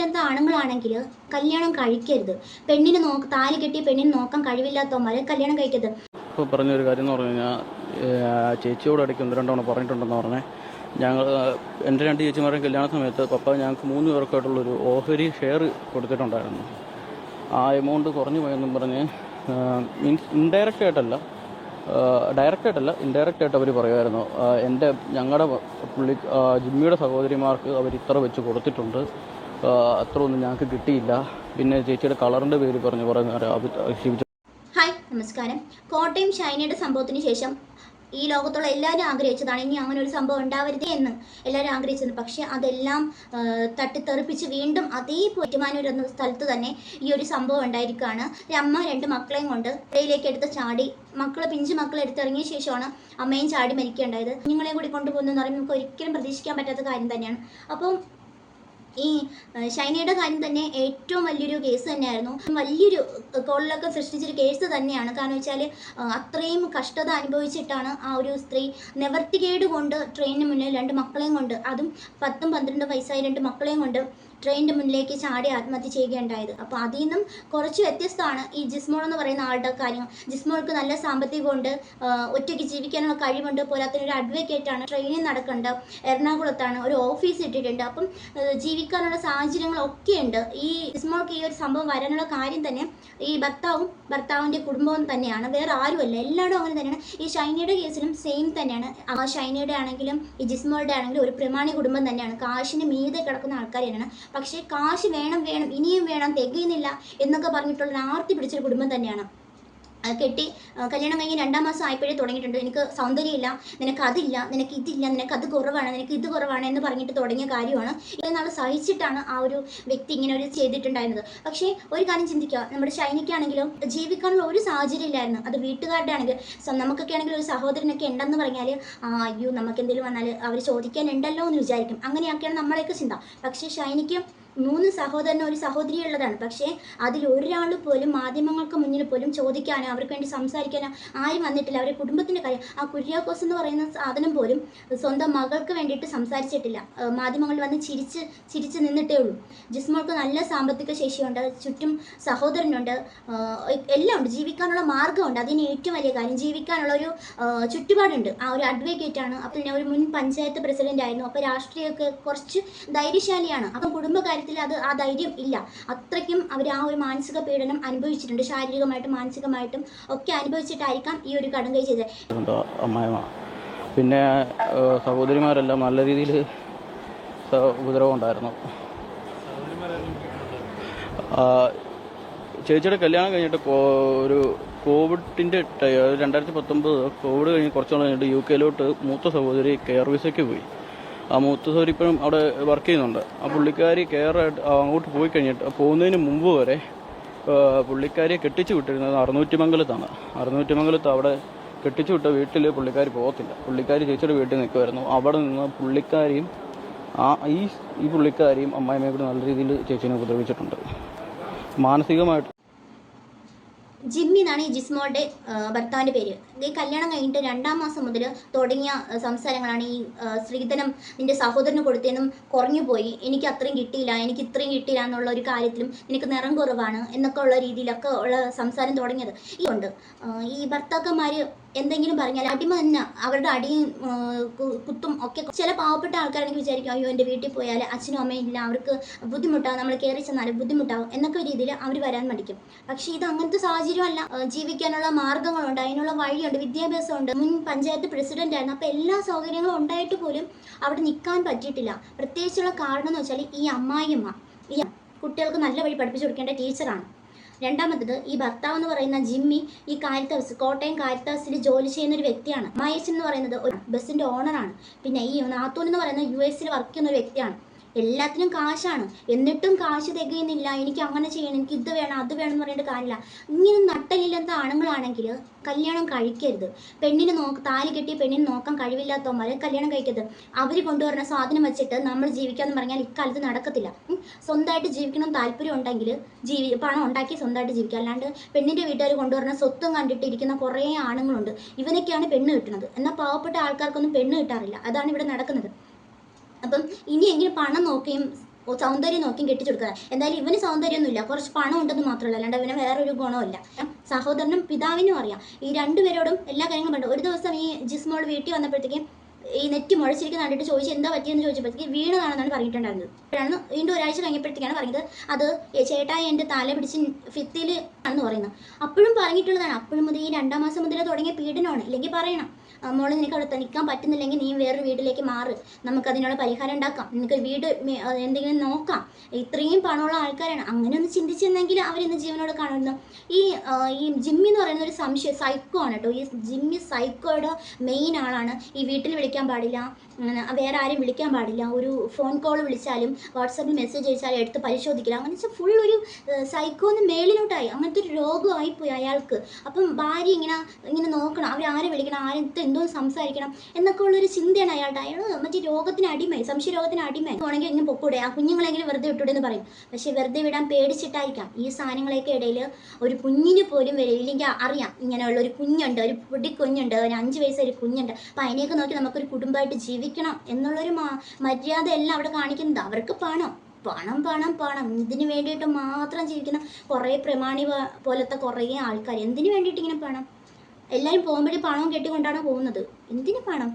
നട്ടലില്ലാത്ത ആണുങ്ങളാണെങ്കിൽ കല്യാണം കഴിക്കരുത്. പെണ്ണിന് നോക്ക് താലി കെട്ടിയ പെണ്ണിന് നോക്കാൻ കഴിവില്ലാത്തവന്മാരെ കല്യാണം കഴിക്കരുത്. ഇപ്പോൾ പറഞ്ഞൊരു കാര്യം എന്ന് പറഞ്ഞു കഴിഞ്ഞാൽ ചേച്ചിയോട് ഇടയ്ക്ക് ഒന്ന് രണ്ടവണ പറഞ്ഞിട്ടുണ്ടെന്ന് പറഞ്ഞേ. ഞങ്ങൾ എന്റെ രണ്ട് ചേച്ചിമാരുടെ കല്യാണ സമയത്ത് പപ്പ ഞങ്ങൾക്ക് മൂന്ന് പേർക്കായിട്ടുള്ളൊരു ഓഹരി ഷെയർ കൊടുത്തിട്ടുണ്ടായിരുന്നു. ആ എമൗണ്ട് കുറഞ്ഞു പോയെന്നും പറഞ്ഞ് മീൻസ് ഇൻഡയറക്റ്റ് ആയിട്ടല്ല ഡയറക്റ്റ് ആയിട്ടല്ല ഇൻഡയറക്റ്റ് ആയിട്ട് അവർ പറയുമായിരുന്നു. എന്റെ ഞങ്ങളുടെ പുള്ളി ജിമ്മിയുടെ സഹോദരിമാർക്ക് അവർ ഇത്ര വെച്ച് കൊടുത്തിട്ടുണ്ട്. അത്ര ഒന്നും ഞങ്ങൾക്ക് കിട്ടിയില്ല. പിന്നെ ചേച്ചിയുടെ കളറിന്റെ പേര് പറഞ്ഞു ഹായ് നമസ്കാരം. കോട്ടയം ഷൈനയുടെ സംഭവത്തിന് ശേഷം ഈ ലോകത്തുള്ള എല്ലാവരും ആഗ്രഹിച്ചതാണ് ഇനി അങ്ങനെ ഒരു സംഭവം ഉണ്ടാവരുത് എന്ന്. എല്ലാവരും ആഗ്രഹിച്ചത് പക്ഷേ അതെല്ലാം തട്ടിത്തെറിപ്പിച്ച് വീണ്ടും അതേ പൊറ്റുമാനൂർ എന്ന സ്ഥലത്ത് തന്നെ ഈ ഒരു സംഭവം ഉണ്ടായിരിക്കുകയാണ്. ഒരു അമ്മ രണ്ട് മക്കളെയും കൊണ്ട് ഇടയിലേക്ക് എടുത്ത് ചാടി മക്കളെ പിഞ്ചു മക്കളെ എടുത്തിറങ്ങിയ ശേഷമാണ് അമ്മയും ചാടി മരിക്കുകയുണ്ടായത്. കുഞ്ഞുങ്ങളെയും കൂടി കൊണ്ടുപോകുന്നു എന്ന് പറയുമ്പോൾ നമുക്ക് ഒരിക്കലും പ്രതീക്ഷിക്കാൻ പറ്റാത്ത കാര്യം തന്നെയാണ്. അപ്പം ഈ ഷൈനയുടെ കാര്യം തന്നെ ഏറ്റവും വലിയൊരു കേസ് തന്നെയായിരുന്നു. വലിയൊരു കോളിലൊക്കെ സൃഷ്ടിച്ചൊരു കേസ് തന്നെയാണ്. കാരണം വെച്ചാൽ അത്രയും കഷ്ടത അനുഭവിച്ചിട്ടാണ് ആ ഒരു സ്ത്രീ നിവർത്തികേട് കൊണ്ട് ട്രെയിനിന് മുന്നിൽ രണ്ട് മക്കളെയും കൊണ്ട് അതും പത്തും പന്ത്രണ്ടും വയസ്സായ രണ്ട് മക്കളെയും കൊണ്ട് ട്രെയിനിന്റെ മുന്നിലേക്ക് ചാടി ആത്മഹത്യ ചെയ്യുകയുണ്ടായത്. അപ്പോൾ അതിൽ നിന്നും കുറച്ച് വ്യത്യസ്തമാണ് ഈ ജിസ്മോൾ എന്ന് പറയുന്ന ആളുടെ കാര്യം. ജിസ്മോൾക്ക് നല്ല സാമ്പത്തികമുണ്ട് ഒറ്റയ്ക്ക് ജീവിക്കാനുള്ള കഴിവുണ്ട്. പോലെ ഒരു അഡ്വക്കേറ്റ് ആണ്. ട്രെയിനിൽ നടക്കേണ്ട എറണാകുളത്താണ് ഒരു ഓഫീസ് ഇട്ടിട്ടുണ്ട്. അപ്പം ജീവിക്കാനുള്ള സാഹചര്യങ്ങളൊക്കെ ഉണ്ട്. ഈ ജിസ്മോൾക്ക് ഈ ഒരു സംഭവം വരാനുള്ള കാര്യം തന്നെ ഈ ഭർത്താവും ഭർത്താവിന്റെ കുടുംബവും തന്നെയാണ്. വേറെ ആരുമല്ല. എല്ലാവരും അങ്ങനെ തന്നെയാണ്. ഈ ഷൈനയുടെ കേസിലും സെയിം തന്നെയാണ്. ആ ഷൈനയുടെ ആണെങ്കിലും ഈ ജിസ്മോളുടെ ആണെങ്കിലും ഒരു പ്രമാണി കുടുംബം തന്നെയാണ്. കാശിന് മീതെ കിടക്കുന്ന ആൾക്കാർ തന്നെയാണ്. പക്ഷേ കാശ് വേണം വേണം ഇനിയും വേണം തികയുന്നില്ല എന്നൊക്കെ പറഞ്ഞിട്ടുള്ള ആർത്തി പിടിച്ചൊരു കുടുംബം തന്നെയാണ്. കെട്ടി കല്യാണം കഴിഞ്ഞ് രണ്ടാം മാസം ആയപ്പോഴേ തുടങ്ങിയിട്ടുണ്ട്. എനിക്ക് സൗന്ദര്യമില്ല നിനക്ക് അതില്ല നിനക്ക് ഇതില്ല നിനക്ക് അത് കുറവാണ് നിനക്ക് ഇത് കുറവാണ് എന്ന് പറഞ്ഞിട്ട് തുടങ്ങിയ കാര്യമാണ്. ഇത്രയും നാൾ സഹിച്ചിട്ടാണ് ആ ഒരു വ്യക്തി ഇങ്ങനെ ഒരു ചെയ്തിട്ടുണ്ടായിരുന്നത്. പക്ഷേ ഒരു കാര്യം ചിന്തിക്കുക. നമ്മുടെ ഷൈനിക്കാണെങ്കിലും ജീവിക്കാനുള്ള ഒരു സാഹചര്യം ഇല്ലായിരുന്നു. അത് വീട്ടുകാരുടെ ആണെങ്കിൽ നമുക്കൊക്കെ ആണെങ്കിൽ ഒരു സഹോദരനൊക്കെ ഉണ്ടെന്ന് പറഞ്ഞാൽ അയ്യോ നമുക്ക് എന്തെങ്കിലും വന്നാൽ അവർ ചോദിക്കാനുണ്ടല്ലോ എന്ന് വിചാരിക്കും. അങ്ങനെയൊക്കെയാണ് നമ്മളെയൊക്കെ ചിന്ത. പക്ഷേ ഷൈനിക്ക് മൂന്ന് സഹോദരനും ഒരു സഹോദരി ഉള്ളതാണ് പക്ഷേ അതിൽ ഒരാൾ പോലും മാധ്യമങ്ങൾക്ക് മുന്നിൽ പോലും ചോദിക്കാനോ അവർക്ക് വേണ്ടി സംസാരിക്കാനോ ആരും വന്നിട്ടില്ല. അവരുടെ കുടുംബത്തിന്റെ കാര്യം ആ കുര്യാക്കോസ് എന്ന് പറയുന്ന സാധനം പോലും സ്വന്തം മകൾക്ക് വേണ്ടിയിട്ട് സംസാരിച്ചിട്ടില്ല. മാധ്യമങ്ങളിൽ വന്ന് ചിരിച്ച് ചിരിച്ച് നിന്നിട്ടേ ഉള്ളൂ. ജിസ്മോൾക്ക് നല്ല സാമ്പത്തിക ശേഷിയുണ്ട് ചുറ്റും സഹോദരനുണ്ട് എല്ലാം ഉണ്ട്. ജീവിക്കാനുള്ള മാർഗമുണ്ട്. അതിന് ഏറ്റവും വലിയ കാര്യം ജീവിക്കാനുള്ള ഒരു ചുറ്റുപാടുണ്ട്. ആ ഒരു അഡ്വക്കേറ്റ് ആണ്. ഞാൻ ഒരു മുൻ പഞ്ചായത്ത് പ്രസിഡന്റ് ആയിരുന്നു. അപ്പോൾ രാഷ്ട്രീയമൊക്കെ കുറച്ച് ധൈര്യശാലിയാണ്. അപ്പം കുടുംബകാര്യത്തിൽ അത് ആ ധൈര്യം ഇല്ല. അത്രയ്ക്കും അവർ ആ ഒരു മാനസിക പീഡനം അനുഭവിച്ചിട്ടുണ്ട്. ശാരീരികമായിട്ടും മാനസികമായിട്ടും ഒക്കെ അനുഭവിച്ചിട്ടായിരിക്കാം ഈ ഒരു കടുങ്കൈ ചെയ്തത്. പിന്നെ സഹോദരിമാരെല്ലാം നല്ല രീതിയിൽ ഉപദ്രവം ഉണ്ടായിരുന്നു. ചേച്ചിയുടെ കല്യാണം കഴിഞ്ഞിട്ട് ഒരു കോവിഡിന്റെ രണ്ടായിരത്തി പത്തൊമ്പത് കോവിഡ് കഴിഞ്ഞ് കുറച്ച് നാൾ കഴിഞ്ഞിട്ട് യു കെയിലോട്ട് മൂത്ത സഹോദരി കെയർ വിസയ്ക്ക് പോയി. മൂത്ത സഹോദരി ഇപ്പം അവിടെ വർക്ക് ചെയ്യുന്നുണ്ട്. ആ പുള്ളിക്കാരി കയറായിട്ട് അങ്ങോട്ട് പോയി കഴിഞ്ഞിട്ട് പോകുന്നതിന് മുമ്പ് വരെ പുള്ളിക്കാരിയെ കെട്ടിച്ചു വിട്ടിരുന്നത് അറുന്നൂറ്റിമംഗലത്താണ് അറുന്നൂറ്റിമംഗലത്ത് അവിടെ കെട്ടിച്ചു വിട്ട വീട്ടിൽ പുള്ളിക്കാരി പോകത്തില്ല. പുള്ളിക്കാരി ചേച്ചിയുടെ വീട്ടിൽ നിൽക്കുമായിരുന്നു അവിടെ നിന്ന് പുള്ളിക്കാരിയും ആ ഈ ഈ പുള്ളിക്കാരിയും അമ്മായിമ്മയെ കൂടി നല്ല രീതിയിൽ ചേച്ചീനെ ഉപദ്രവിച്ചിട്ടുണ്ട്. മാനസികമായിട്ട് ജിമ്മി എന്നാണ് ഈ ജിസ്മോളുടെ ഭർത്താവിന്റെ പേര്. ഈ കല്യാണം കഴിഞ്ഞിട്ട് രണ്ടാം മാസം മുതൽ തുടങ്ങിയ സംസാരങ്ങളാണ് ഈ സ്ത്രീധനം നിന്റെ സഹോദരന് കൊടുത്തേനും കുറഞ്ഞു പോയി. എനിക്ക് അത്രയും കിട്ടിയില്ല എനിക്ക് ഇത്രയും കിട്ടിയില്ല എന്നുള്ള ഒരു കാര്യത്തിലും എനിക്ക് നിറം കുറവാണ് എന്നൊക്കെ ഉള്ള രീതിയിലൊക്കെ ഉള്ള സംസാരം തുടങ്ങിയത്. ഈ ഉണ്ട്. ഈ ഭർത്താക്കന്മാർ എന്തെങ്കിലും പറഞ്ഞാൽ അടിമ തന്നെ അവരുടെ അടിയും കുത്തും ഒക്കെ ചില പാവപ്പെട്ട ആൾക്കാരാണെങ്കിൽ വിചാരിക്കും അയ്യോ എന്റെ വീട്ടിൽ പോയാൽ അച്ഛനും അമ്മയും ഇല്ല അവർക്ക് ബുദ്ധിമുട്ടാവും നമ്മൾ കയറി ചെന്നാൽ ബുദ്ധിമുട്ടാവും എന്നൊക്കെ രീതിയിൽ അവർ വരാൻ മടിക്കും. പക്ഷേ ഇത് അങ്ങനത്തെ സാഹചര്യമല്ല. ജീവിക്കാനുള്ള മാർഗങ്ങളുണ്ട് അതിനുള്ള വഴിയുണ്ട് വിദ്യാഭ്യാസമുണ്ട്. മുൻ പഞ്ചായത്ത് പ്രസിഡന്റ് ആയിരുന്നു. അപ്പോൾ എല്ലാ സൗകര്യങ്ങളും ഉണ്ടായിട്ട് പോലും അവിടെ നിൽക്കാൻ പറ്റിയിട്ടില്ല. പ്രത്യേകിച്ചുള്ള കാരണം എന്ന് വെച്ചാൽ ഈ അമ്മായിയമ്മ ഈ കുട്ടികൾക്ക് നല്ല വഴി പഠിപ്പിച്ചു കൊടുക്കേണ്ട ടീച്ചറാണ്. രണ്ടാമത്തത് ഈ ഭർത്താവ് എന്ന് പറയുന്ന ജിമ്മി ഈ കാരിത്താസ് കോട്ടയം കാരിത്താസിൽ ജോലി ചെയ്യുന്ന ഒരു വ്യക്തിയാണ്. മഹേഷ് എന്ന് പറയുന്നത് ഒരു ബസ്സിന്റെ ഓണറാണ് പിന്നെ ഈ നാത്തൂൻ എന്ന് പറയുന്നത് യു എസിൽ വർക്ക് ചെയ്യുന്ന ഒരു വ്യക്തിയാണ്. എല്ലാത്തിനും കാശാണ്. എന്നിട്ടും കാശ് തികയുന്നില്ല. എനിക്ക് അങ്ങനെ ചെയ്യണം എനിക്ക് ഇത് വേണം അത് വേണം എന്ന് പറഞ്ഞിട്ട് കാര്യമില്ല. ഇങ്ങനെ നട്ടലില്ലാത്ത ആണുങ്ങളാണെങ്കിൽ കല്യാണം കഴിക്കരുത്. പെണ്ണിന് നോക്ക് താലി കെട്ടിയ പെണ്ണിന് നോക്കാൻ കഴിവില്ലാത്തവന്മാരെ കല്യാണം കഴിക്കരുത്. അവർ കൊണ്ടുവരുന്ന സാധനം വെച്ചിട്ട് നമ്മൾ ജീവിക്കാന്ന് പറഞ്ഞാൽ ഇക്കാലത്ത് നടക്കത്തില്ല. സ്വന്തമായിട്ട് ജീവിക്കണം താല്പര്യം ഉണ്ടെങ്കിൽ ജീവി പണം ഉണ്ടാക്കി സ്വന്തമായിട്ട് ജീവിക്കുക. അല്ലാണ്ട് പെണ്ണിന്റെ വീട്ടുകാർ കൊണ്ടുവരുന്ന സ്വത്തും കണ്ടിട്ടിരിക്കുന്ന കുറേ ആണുങ്ങളുണ്ട്. ഇവനൊക്കെയാണ് പെണ്ണ് കിട്ടുന്നത്. എന്നാൽ പാവപ്പെട്ട ആൾക്കാർക്കൊന്നും പെണ്ണ് കിട്ടാറില്ല. അതാണ് ഇവിടെ നടക്കുന്നത്. അപ്പം ഇനി എങ്കിലും പണം നോക്കിയും സൗന്ദര്യം നോക്കിയും കെട്ടിച്ചു കൊടുക്കുക എന്തായാലും ഇവന് സൗന്ദര്യമൊന്നുമില്ല. കുറച്ച് പണം ഉണ്ടെന്ന് മാത്രമല്ല. അല്ലാണ്ട് അവന് വേറൊരു ഗുണമില്ല സഹോദരനും പിതാവിനും അറിയാം. ഈ രണ്ടുപേരോടും എല്ലാ കാര്യങ്ങളും പറഞ്ഞു ഒരു ദിവസം ഈ ജിസ്മോൾ വീട്ടിൽ വന്നപ്പോഴത്തേക്കും ഈ നെറ്റ് മുഴച്ചിരിക്കുന്ന കണ്ടിട്ട് ചോദിച്ചു എന്താ പറ്റിയെന്ന് ചോദിച്ചപ്പോഴത്തേക്ക് വീണതാണെന്നാണ് പറഞ്ഞിട്ടുണ്ടായിരുന്നത്. അപ്പോഴാണ് വീണ്ടും ഒരാഴ്ച കഴിഞ്ഞപ്പോഴത്തേക്കാണ് പറഞ്ഞത്. അത് ചേട്ടായി എന്റെ തല പിടിച്ച് ഫിത്തിൽ ആണെന്ന് പറയുന്നത് അപ്പോഴും പറഞ്ഞിട്ടുള്ളതാണ്. അപ്പോഴും മുതൽ ഈ രണ്ടാം മാസം മുതലേ തുടങ്ങിയ പീഡനമാണ്. ഇല്ലെങ്കിൽ പറയണം. മോളെ നിനക്ക് അവിടെ നിൽക്കാൻ പറ്റുന്നില്ലെങ്കിൽ നീ വേറൊരു വീട്ടിലേക്ക് മാറ്. നമുക്ക് അതിനുള്ള പരിഹാരം ഉണ്ടാക്കാം. നിനക്ക് വീട് എന്തെങ്കിലും നോക്കാം. ഇത്രയും പണമുള്ള ആൾക്കാരാണ്. അങ്ങനെ ഒന്ന് ചിന്തിച്ചിരുന്നെങ്കിൽ അവരിന്ന് ജീവനോട് കാണുന്നു ഈ ഈ ജിമ്മി എന്ന് പറയുന്ന ഒരു സംശയം സൈക്കോ ആണ് കേട്ടോ. ഈ ജിമ്മി സൈക്കോയുടെ മെയിൻ ആളാണ് ഈ വീട്ടിൽ വിളിക്കാൻ പാടില്ല. അങ്ങനെ വേറെ ആരും വിളിക്കാൻ പാടില്ല. ഒരു ഫോൺ കോൾ വിളിച്ചാലും വാട്സാപ്പിൽ മെസ്സേജ് അയച്ചാലും എടുത്ത് പരിശോധിക്കില്ല. അങ്ങനെ വെച്ചാൽ ഫുൾ ഒരു സൈക്കോന്ന് മേളിലോട്ടായി. അങ്ങനത്തെ ഒരു രോഗമായി പോയി അയാൾക്ക്. അപ്പം ഭാര്യ ഇങ്ങനെ ഇങ്ങനെ നോക്കണം. അവരാരെ വിളിക്കണം? ആരടുത്ത് എന്തോ സംസാരിക്കണം? എന്നൊക്കെ ഉള്ളൊരു ചിന്തയാണ് അയാളുടെ. അയാൾ മറ്റേ രോഗത്തിന് അടിമയായി. സംശയ രോഗത്തിന് അടിമയായി. പോണെങ്കിൽ ഇങ്ങനെ പൊക്കൂടെ? ആ കുഞ്ഞുങ്ങളെങ്കിലും വെറുതെ വിട്ടൂടെ എന്ന് പറയും. പക്ഷേ വെറുതെ വിടാൻ പേടിച്ചിട്ടായിരിക്കാം. ഈ സാധനങ്ങളൊക്കെ ഇടയിൽ ഒരു കുഞ്ഞിന് പോലും വരെ ഇല്ലെങ്കിൽ അറിയാം. ഇങ്ങനെയുള്ള ഒരു കുഞ്ഞുണ്ട് ഒരു പൊടി കുഞ്ഞുണ്ട് ഒരു അഞ്ച് വയസ്സൊരു കുഞ്ഞുണ്ട്. അപ്പം അതിനെയൊക്കെ നോക്കി നമുക്കൊരു കുടുംബമായിട്ട് ജീവിക്കണം എന്നുള്ളൊരു എല്ലാം അവിടെ കാണിക്കുന്നത്. അവർക്ക് പണം. പണം പണം പണം. ഇതിന് വേണ്ടിയിട്ട് മാത്രം ജീവിക്കുന്ന കുറേ പ്രമാണി പോലത്തെ കുറേ ആൾക്കാർ. എന്തിനു വേണ്ടിയിട്ട് ഇങ്ങനെ പണം? എല്ലാവരും പോകുമ്പോഴേ പണവും കെട്ടിക്കൊണ്ടാണ് പോകുന്നത്. എന്തിനു പണം?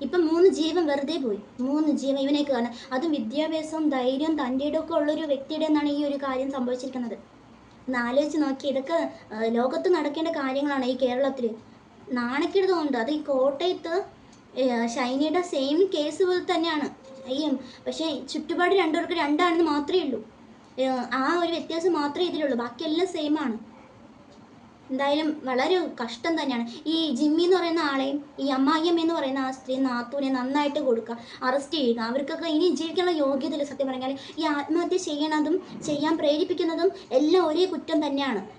ഇപ്പം മൂന്ന് ജീവൻ വെറുതെ പോയി. മൂന്ന് ജീവൻ ഇവനേക്ക് കാണാൻ. അതും വിദ്യാഭ്യാസവും ധൈര്യവും തന്റെ ഇടമൊക്കെ ഉള്ളൊരു വ്യക്തിയുടെ എന്നാണ് ഈ ഒരു കാര്യം സംഭവിച്ചിരിക്കുന്നത്. ആലോചിച്ച് നോക്കി. ഇതൊക്കെ ലോകത്ത് നടക്കേണ്ട കാര്യങ്ങളാണ് ഈ കേരളത്തിൽ നാണക്കേട് അത് ഈ കോട്ടയത്ത് ഷൈനിയുടെ സെയിം കേസ് പോലെ തന്നെയാണ്. ഈ പക്ഷേ ചുറ്റുപാട് രണ്ടുപേർക്ക് രണ്ടാണെന്ന് മാത്രമേ ഉള്ളൂ. ആ ഒരു വ്യത്യാസം മാത്രമേ ഇതിലുള്ളൂ. ബാക്കിയെല്ലാം സെയിം ആണ്. എന്തായാലും വളരെ കഷ്ടം തന്നെയാണ്. ഈ ജിമ്മി എന്ന് പറയുന്ന ആളെയും ഈ അമ്മായിയമ്മ എന്ന് പറയുന്ന ആ സ്ത്രീ നാത്തൂനെ നന്നായിട്ട് കൊടുക്കുക അറസ്റ്റ് ചെയ്യുക. അവർക്കൊക്കെ ഇനി ജീവിക്കാനുള്ള യോഗ്യതയില്ല സത്യം പറഞ്ഞാൽ ഈ ആത്മഹത്യ ചെയ്യണതും ചെയ്യാൻ പ്രേരിപ്പിക്കുന്നതും എല്ലാം ഒരേ കുറ്റം തന്നെയാണ്.